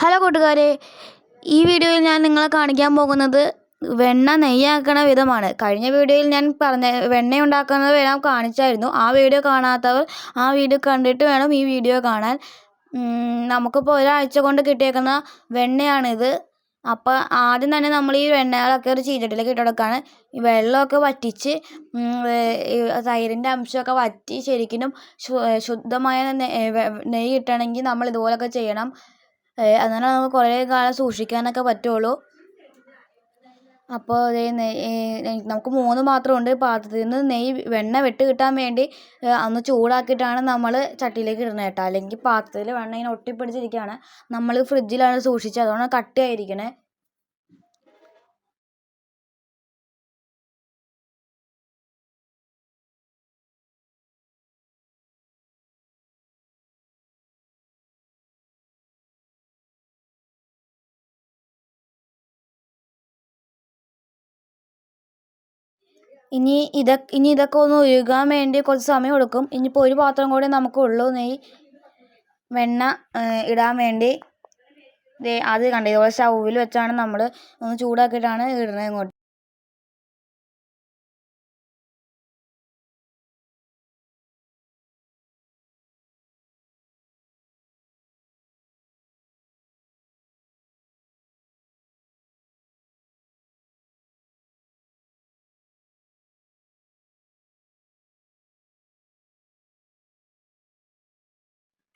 Hello കൂട്ടുകാരെ ഈ വീഡിയോയിൽ ഞാൻ നിങ്ങളെ കാണിക്കാൻ പോകുന്നത് വെണ്ണ നെയ്യാക്കണ വിധമാണ്. കഴിഞ്ഞ വീഡിയോയിൽ ഞാൻ പറഞ്ഞ വെണ്ണ ഉണ്ടാക്കുന്നത് വേണം കാണിച്ചായിരുന്നു. ആ വീഡിയോ കാണാത്തവർ ആ വീഡിയോ കണ്ടിട്ട് വേണം ഈ വീഡിയോ കാണാൻ. നമുക്കിപ്പോൾ ഒരാഴ്ച കൊണ്ട് കിട്ടിയേക്കുന്ന വെണ്ണയാണിത്. അപ്പോൾ ആദ്യം തന്നെ നമ്മൾ ഈ വെണ്ണകളൊക്കെ ഒരു ചീരട്ടിലേക്ക് ഈ വെള്ളമൊക്കെ വറ്റിച്ച് തൈരിന്റെ അംശമൊക്കെ വറ്റി ശരിക്കും ശുദ്ധമായ നെയ്യ് കിട്ടണമെങ്കിൽ നമ്മൾ ഇതുപോലൊക്കെ ചെയ്യണം. അങ്ങനെ നമുക്ക് കുറേ കാലം സൂക്ഷിക്കാനൊക്കെ പറ്റുള്ളൂ. അപ്പോൾ അതേ നമുക്ക് മൂന്ന് പാത്രമുണ്ട് പാത്രത്തിൽ നിന്ന് നെയ്യ് വെണ്ണ വെട്ട് കിട്ടാൻ വേണ്ടി അന്ന് ചൂടാക്കിയിട്ടാണ് നമ്മൾ ചട്ടിയിലേക്ക് ഇടുന്നത് കേട്ടോ. അല്ലെങ്കിൽ പാത്രത്തിൽ വെണ്ണ ഇങ്ങനെ ഒട്ടിപ്പിടിച്ചിരിക്കുകയാണ്. നമ്മൾ ഫ്രിഡ്ജിലാണ് സൂക്ഷിച്ചത്. അതുകൊണ്ടാണ് കട്ടിയായിരിക്കണേ. ഇനി ഇത ഇനി ഇതൊക്കെ ഒന്ന് ഉരുകാൻ വേണ്ടി കുറച്ച് സമയം എടുക്കും. ഇനിയിപ്പോൾ ഒരു പാത്രം കൂടി നമുക്കുള്ളൂ നെയ്യ് വെണ്ണ ഇടാൻ വേണ്ടി. ദേ അത് കണ്ടോ? ഇതുപോലെ സ്റ്റൗവിൽ വെച്ചാണ് നമ്മൾ ഒന്ന് ചൂടാക്കിയിട്ടാണ് ഇടുന്നത് ഇങ്ങോട്ട്.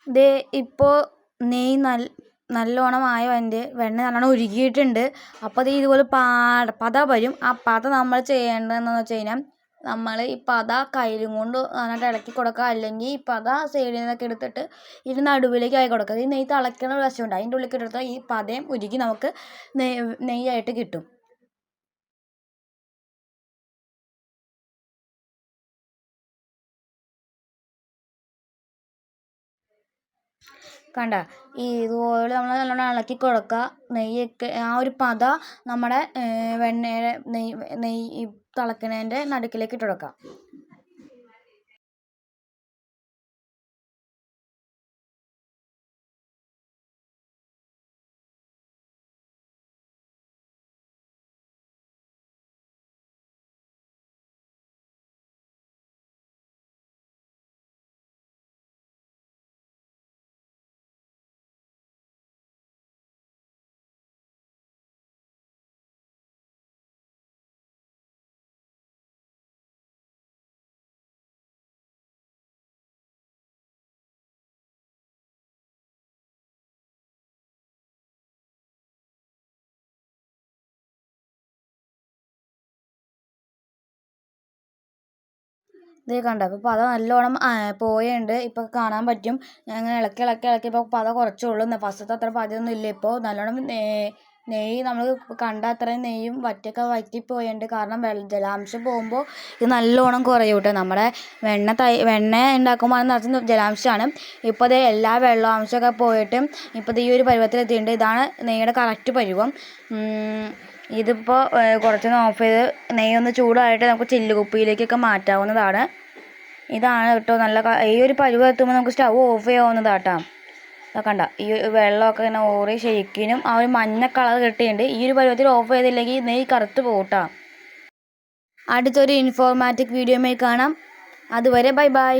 ദേ ഇപ്പോൾ നെയ്യ് നല്ല നല്ലോണം ആയോ അതിന്റെ വെണ്ണ നല്ലോണം ഉരുകിയിട്ടുണ്ട്. അപ്പോൾ അത് ഇതുപോലെ പാട പത വരും. ആ പത നമ്മൾ ചെയ്യേണ്ടതെന്ന് വെച്ച് കഴിഞ്ഞാൽ നമ്മൾ ഈ പത കയ്യിലും കൊണ്ട് നന്നായിട്ട് ഇളക്കി കൊടുക്കുക. അല്ലെങ്കിൽ ഈ പത സൈഡിൽ നിന്നൊക്കെ എടുത്തിട്ട് ഇതിന് നടുവിലേക്ക് ആയി കൊടുക്കുക. ഈ നെയ്യ് തിളയ്ക്കണ ഒരു വശമുണ്ട് അതിന്റെ ഉള്ളിലേക്ക് എടുത്താൽ ഈ പതയും ഉരുകി നമുക്ക് നെയ്യ് നെയ്യായിട്ട് കിട്ടും. കണ്ട? ഈ ഇതുപോലെ നമ്മൾ നല്ലോണം ഇളക്കി കൊടുക്കുക നെയ്യൊക്കെ ആ ഒരു പത നമ്മുടെ വെണ്ണയുടെ നെയ്യ് നെയ്യ് തിളക്കണേന്റെ നടുക്കിലേക്ക് ഇട്ട് കൊടുക്കുക ദേ കണ്ടോ. അപ്പോൾ പത നല്ലോണം പോയുണ്ട്. ഇപ്പോൾ കാണാൻ പറ്റും. ഞാൻ ഇങ്ങനെ ഇളക്കി ഇളക്കി ഇളക്കി. ഇപ്പോൾ പത കുറച്ചേ ഉള്ളൂ. ഫസ്റ്റത്തെ അത്ര പതയൊന്നും ഇല്ല. ഇപ്പോൾ നല്ലോണം നെയ്യ് നമ്മൾ കണ്ട അത്രയും നെയ്യും വറ്റൊക്കെ വറ്റിപ്പോയുണ്ട്. കാരണം ജലാംശം പോകുമ്പോൾ ഇത് നല്ലോണം കുറയും കേട്ടോ നമ്മുടെ വെണ്ണ തൈ വെണ്ണ ഉണ്ടാക്കുമ്പോൾ നടത്തുന്ന ജലാംശമാണ് ഇപ്പോൾ ദേ എല്ലാ വെള്ളാംശമൊക്കെ പോയിട്ട് ഇപ്പോൾ ഈ ഒരു പരുവത്തിലെത്തിയിട്ടുണ്ട് ഇതാണ് നെയ്യുടെ കറക്റ്റ് പരുവം. ഇതിപ്പോൾ കുറച്ചൊന്ന് ഓഫ് ചെയ്ത് നെയ്യൊന്ന് ചൂടായിട്ട് നമുക്ക് ചില്ല് കുപ്പിയിലേക്കൊക്കെ മാറ്റാവുന്നതാണ്. ഇതാണ് കേട്ടോ നല്ല ഈ ഒരു പരുവം എത്തുമ്പോൾ നമുക്ക് സ്റ്റൗ ഓഫ് ചെയ്യാവുന്നതാണ് കേട്ടോ കണ്ട? ഈ വെള്ളമൊക്കെ ഇങ്ങനെ ഓറി ശരിക്കിനും ആ ഒരു മഞ്ഞ കളർ കിട്ടിയിട്ടുണ്ട്. ഈ ഒരു പരുവത്തിൽ ഓഫ് ചെയ്തില്ലെങ്കിൽ നെയ്യ് കറുത്ത് പോകട്ടോ അടുത്തൊരു ഇൻഫോർമാറ്റിക് വീഡിയോമായി കാണാം. അതുവരെ ബൈ ബൈ